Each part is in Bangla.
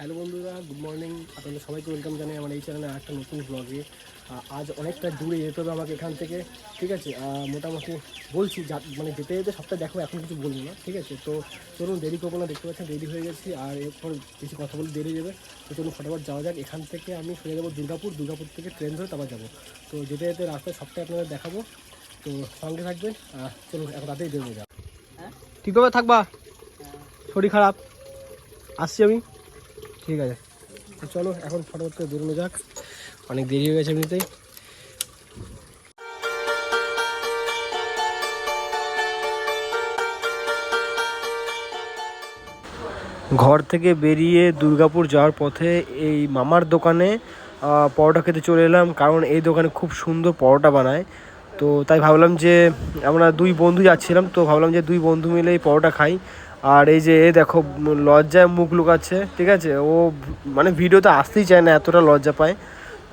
হ্যালো বন্ধুরা গুড মর্নিং আপনাদের সবাইকে ওয়েলকাম জানাই আমার এই চ্যানেলে একটা নতুন ব্লগে আজ অনেকটা দূরে যেতে হবে আমাকে এখান থেকে ঠিক আছে? মোটামুটি বলছি যা- মানে যেতে যেতে সবটা দেখো এখন কিছু বলব না ঠিক আছে? তো চলুন দেরি করব না দেখতে পাচ্ছেন দেরি হয়ে গেছি। আর এরপর বেশি কথা বলে দেরি যাবে। তো চলুন ফটাফট যাওয়া যাক। এখান থেকে আমি সোজা যাব দুর্গাপুর। দুর্গাপুর থেকে ট্রেন ধরে তারপর যাব। তো যেতে যেতে রাস্তায় সবটাই আপনাদের দেখাবো। তো সঙ্গে থাকবেন। চলুন এখন রাতেই বেরোবো যা ঠিক করে থাকবা? শরীর খারাপ? আসছি আমি। ঠিক আছে। তো চলো, এখন ফটোফট করে বেরোনো যাক। অনেক দেরি হয়ে গেছে এমনিতেই। ঘর থেকে বেরিয়ে দুর্গাপুর যাওয়ার পথে এই মামার দোকানে পরোটা খেতে চলে এলাম, কারণ এই দোকানে খুব সুন্দর পরোটা বানায়। তো তাই ভাবলাম যে আমরা দুই বন্ধু যাচ্ছিলাম, তো ভাবলাম যে দুই বন্ধু মিলে এই পরোটা খাই। আর এই যে, এ দেখো, লজ্জায় মুখ লুকাচ্ছে, ঠিক আছে? ও মানে ভিডিওতে আসতেই চায় না, এতটা লজ্জা পায়।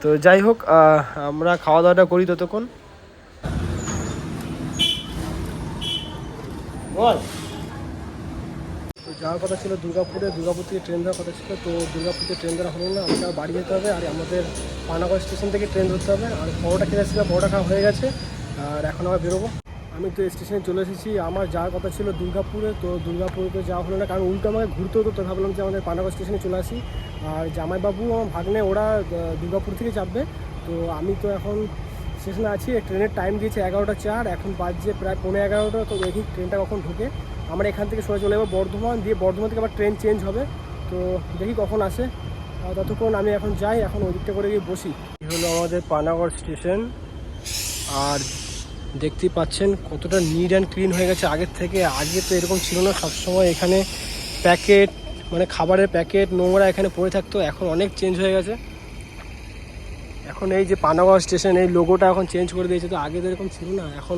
তো যাই হোক আমরা খাওয়া দাওয়াটা করি ততক্ষণ। বল। তো যাওয়ার কথা ছিল দুর্গাপুরে, দুর্গাপুর থেকে ট্রেন ধরার কথা ছিল, তো দুর্গাপুর থেকে ট্রেন ধরা হলো না আমাকে আবার বাড়ি যেতে হবে, আর আমাদের পানাগড় স্টেশন থেকে ট্রেন ধরতে হবে, আর পরোটা খেতে ছিল পরোটা খাওয়া হয়ে গেছে, আর এখন আবার বেরোবো। আমি তো স্টেশনে চলে এসেছি। আমার যাওয়ার কথা ছিল দুর্গাপুরে, তো দুর্গাপুরে যাওয়া হলো না। কারণ উল্টো আমাকে ঘুরতে হতো তো ভাবলাম যে আমাদের পানাগড় স্টেশনে চলে আসি। আর জামাইবাবু, আমার ভাগ্নে, ওরা দুর্গাপুর থেকে চাপবে তো আমি তো এখন স্টেশনে আছি। ট্রেনের টাইম দিয়েছে এগারোটা চার। এখন বাজছে প্রায় পনেরো এগারোটা। তো দেখি ট্রেনটা কখন ঢুকে। আমরা এখান থেকে সরে চলে যাব বর্ধমান। দিয়ে বর্ধমান থেকে আবার ট্রেন চেঞ্জ হবে। তো দেখি কখন আসে। ততক্ষণ আমি এখন যাই। এখন ওই দিকটা করে গিয়ে বসি। হলো আমাদের পানাগড় স্টেশন। আর দেখতেই পাচ্ছেন কতটা নিট অ্যান্ড ক্লিন হয়ে গেছে। আগের থেকে, আগে তো এরকম ছিল না। সবসময় এখানে প্যাকেট মানে খাবারের প্যাকেট নোংরা এখানে পড়ে থাকতো। এখন অনেক চেঞ্জ হয়ে গেছে। এখন এই যে পানাগড় স্টেশন এই লোগোটা এখন চেঞ্জ করে দিয়েছে। তো আগে তো এরকম ছিল না। এখন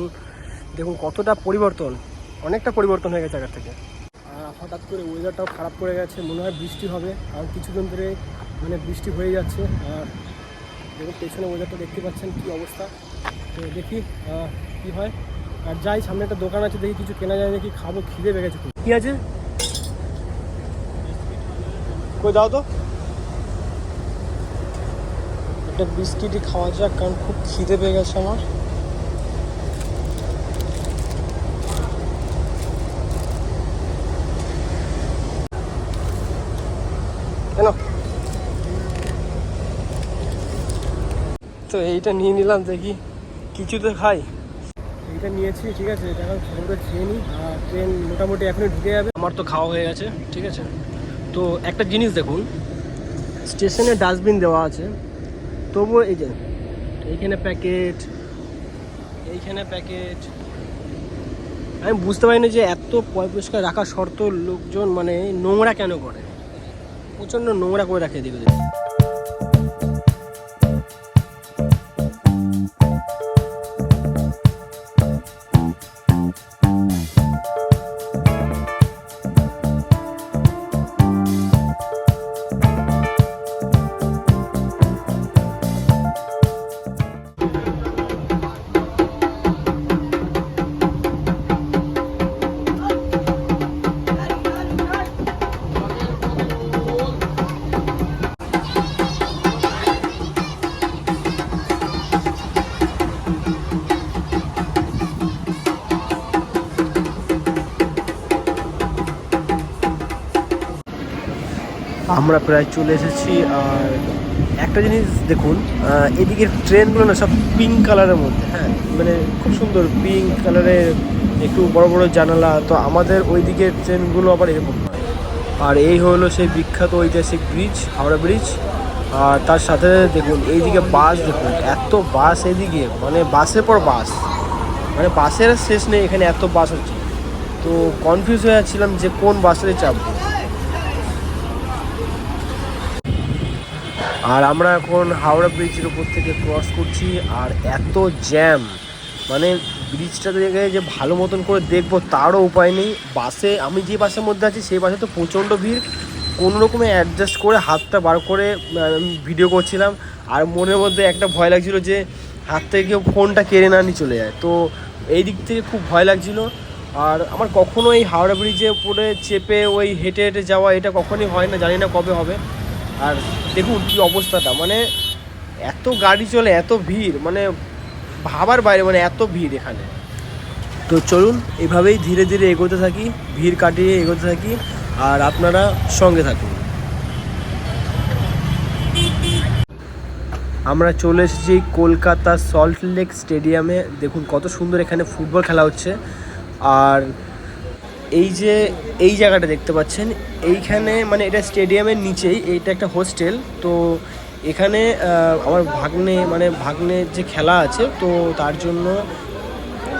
দেখুন কতটা পরিবর্তন। অনেকটা পরিবর্তন হয়ে গেছে আগের থেকে। আর হঠাৎ করে ওয়েদারটাও খারাপ করে গেছে। মনে হয় বৃষ্টি হবে। আর কিছুদিন ধরে মানে বৃষ্টি হয়ে যাচ্ছে। আর দেখুন পেছনে ওয়েদারটা দেখতে পাচ্ছেন কী অবস্থা। তো দেখি কি হয়। আর যাই, সামনে একটা দোকান আছে, দেখি কিছু কেনা যায় নাকি, খাব, খিদে পেয়ে গেছে। কি আছে? কই দাও তো। একটা বিস্কিটই খাওয়া যাক, কারণ খুব খিদে পেয়ে গেছে আমার। কেন? তো এইটা নিয়ে নিলাম, দেখি। কিছু তো খাই? এইটা নিয়েছি ঠিক আছে এটা এখন খেয়ে নিই আর ট্রেন মোটামুটি এখনই ঢুকে যাবে। আমার তো খাওয়া হয়ে গেছে ঠিক আছে। তো একটা জিনিস দেখুন স্টেশনে ডাস্টবিন দেওয়া আছে তবুও এই যে এইখানে প্যাকেট এইখানে প্যাকেট। আমি বুঝতে পারি না যে এত পয় পরিষ্কার রাখা শর্ত লোকজন মানে নোংরা কেন করে? প্রচণ্ড নোংরা করে রাখে দিকে আমরা প্রায় চলে এসেছি, আর একটা জিনিস দেখুন এদিকের ট্রেনগুলো না সব পিঙ্ক কালারের মধ্যে হ্যাঁ মানে খুব সুন্দর পিঙ্ক কালারের একটু বড় বড় জানালা, তো আমাদের ওই দিকের ট্রেনগুলো আবার এরকম নয় আর এই হলো সেই বিখ্যাত ঐতিহাসিক ব্রিজ হাওড়া ব্রিজ আর তার সাথে দেখুন, এইদিকে বাস দেখুন, এত বাস এদিকে মানে বাসের পর বাস মানে বাসের শেষ নেই, এখানে এত বাস হচ্ছে। তো কনফিউজ হয়ে যাচ্ছিলাম যে কোন বাসে চাপবো। আর আমরা এখন হাওড়া ব্রিজের উপর থেকে ক্রস করছি, আর এত জ্যাম মানে ব্রিজটা দেখে যে ভালো মতন করে দেখব, তারও উপায় নেই। বাসে, আমি যে বাসের মধ্যে আছি, সেই বাসে তো প্রচণ্ড ভিড়। কোনো রকমে অ্যাডজাস্ট করে হাতটা বার করে ভিডিও করছিলাম। আর মনের মধ্যে একটা ভয় লাগছিল যে, হাত থেকে কেউ ফোনটা কেড়ে না নিয়ে চলে যায়। তো এই দিক থেকে খুব ভয় লাগছিল। আর আমার কখনো এই হাওড়া ব্রিজে উপরে চেপে ওই হেঁটে হেঁটে যাওয়া এটা কখনই হয় না, জানি না কবে হবে। আর দেখুন কি অবস্থাটা মানে এত গাড়ি চলে, এত ভিড় মানে ভাবার বাইরে মানে এত ভিড় এখানে। তো চলুন, এভাবেই ধীরে ধীরে এগোতে থাকি, ভিড় কাটিয়ে এগোতে থাকি, আর আপনারা সঙ্গে থাকুন। আমরা চলে এসেছি কলকাতা সল্ট লেক স্টেডিয়ামে। দেখুন কত সুন্দর এখানে ফুটবল খেলা হচ্ছে। আর এই যে, এই জায়গাটা দেখতে পাচ্ছেন, এইখানে মানে এটা স্টেডিয়ামের নিচেই এইটা একটা হোস্টেল, তো এখানে আমার ভাগ্নে মানে ভাগ্নের যে খেলা আছে, তো তার জন্য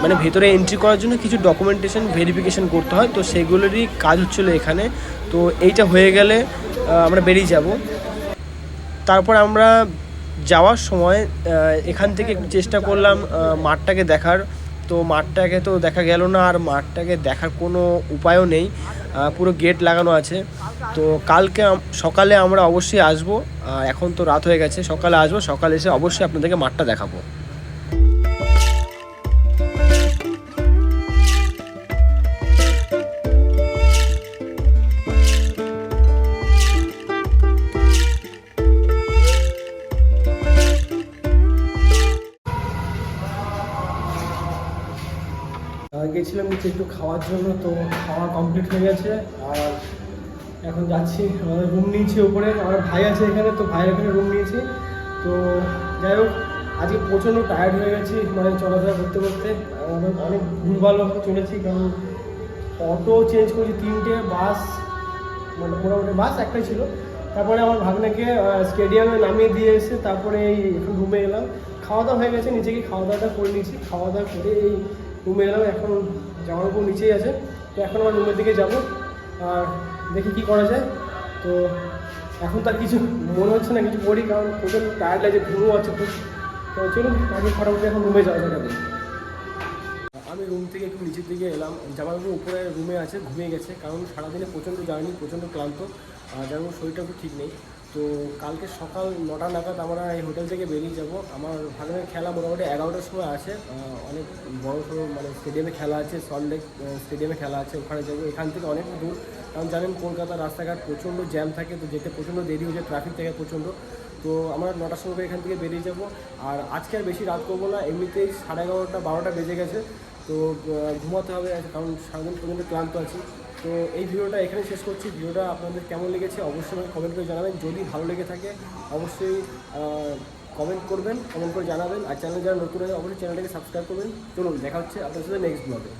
মানে ভেতরে এন্ট্রি করার জন্য কিছু ডকুমেন্টেশন ভেরিফিকেশন করতে হয়, তো সেগুলোরই কাজ হচ্ছিল এখানে, তো এইটা হয়ে গেলে আমরা বেরিয়ে যাব। তারপর আমরা যাওয়ার সময় এখান থেকে চেষ্টা করলাম মাঠটাকে দেখার তো মাঠটাকে তো দেখা গেল না, আর মাঠটাকে দেখার কোনো উপায়ও নেই। পুরো গেট লাগানো আছে। তো কালকে সকালে আমরা অবশ্যই আসব। এখন তো রাত হয়ে গেছে, সকালে আসব, সকালে এসে অবশ্যই আপনাদেরকে মাঠটা দেখাবো। আহ, গেছিলাম নিচে একটু খাওয়ার জন্য তো খাওয়া কমপ্লিট হয়ে গেছে। আর এখন যাচ্ছি আমাদের রুম নিয়েছি উপরে। আমার ভাই আছে এখানে তো ভাইয়ের এখানে রুম নিয়েছি। তো যাই হোক আজকে প্রচণ্ড টায়ার্ড হয়ে গেছি মানে চলাফেরা করতে করতে। অনেক অনেক ভুলভালভাবে চলেছি কারণ অটো চেঞ্জ করেছি তিনটে বাস মানে মোটামুটি বাস একটাই ছিল। তারপরে আমার ভাগ্নাকে স্টেডিয়ামে নামিয়ে দিয়ে এসে তারপরে এই এখন রুমে এলাম। খাওয়া দাওয়া হয়ে গেছে নিজেকে খাওয়া দাওয়াটা করে নিয়েছি। খাওয়া দাওয়া করে এই রুমে এলাম এখন জামার উপর নিচেই আছে। তো এখন আমার রুমের দিকে যাব, আর দেখি কি করা যায়। তো এখন তার কিছু মনে হচ্ছে না, কিছু করি, কারণ প্রচুর টায়ার্ড লাগছে, ঘুমও আছে খুব। তো চলুন, আগে ফটাফট এখন রুমে যাওয়া যাবে আমি রুম থেকে একটু নিচের দিকে এলাম। জামাকাপড় উপরে রুমে আছে, ঘুমিয়ে গেছে, কারণ সারাদিনে প্রচণ্ড জার্নি প্রচণ্ড ক্লান্ত, আর যেমন শরীরটা খুব ঠিক নেই। তো কালকে সকাল নটা নাগাদ আমরা এই হোটেল থেকে বেরিয়ে যাব। আমার ভাগনের খেলা মোটামুটি এগারোটার সময় আছে। অনেক বড় সড়ো মানে স্টেডিয়ামে খেলা আছে সল্টলেক স্টেডিয়ামে খেলা আছে, ওখানে যাব। এখান থেকে অনেক দূর। কারণ জানেন, কলকাতার রাস্তাঘাট প্রচণ্ড জ্যাম থাকে, তো যেতে প্রচণ্ড দেরি হয়ে যায় ট্রাফিক থাকে প্রচণ্ড। তো আমরা নটার সময় এখান থেকে বেরিয়ে যাব। আর আজকে আর বেশি রাত করব না, এমনিতেই সাড়ে এগারোটা, বারোটা বেজে গেছে। তো ঘুমাতে হবে কারণ সারাদিন পর্যন্ত ক্লান্ত আছি। তো এই ভিডিওটা এখানে শেষ করছি। ভিডিওটা আপনাদের কেমন লেগেছে অবশ্যই আমাকে কমেন্ট করে জানাবেন। যদি ভালো লেগে থাকে, অবশ্যই কমেন্ট করবেন কমেন্ট করে জানাবেন। আর চ্যানেল যারা নতুন আছে, অবশ্যই চ্যানেলটাকে সাবস্ক্রাইব করবেন। চলুন, দেখা হচ্ছে আপনার সাথে নেক্সট ব্লগে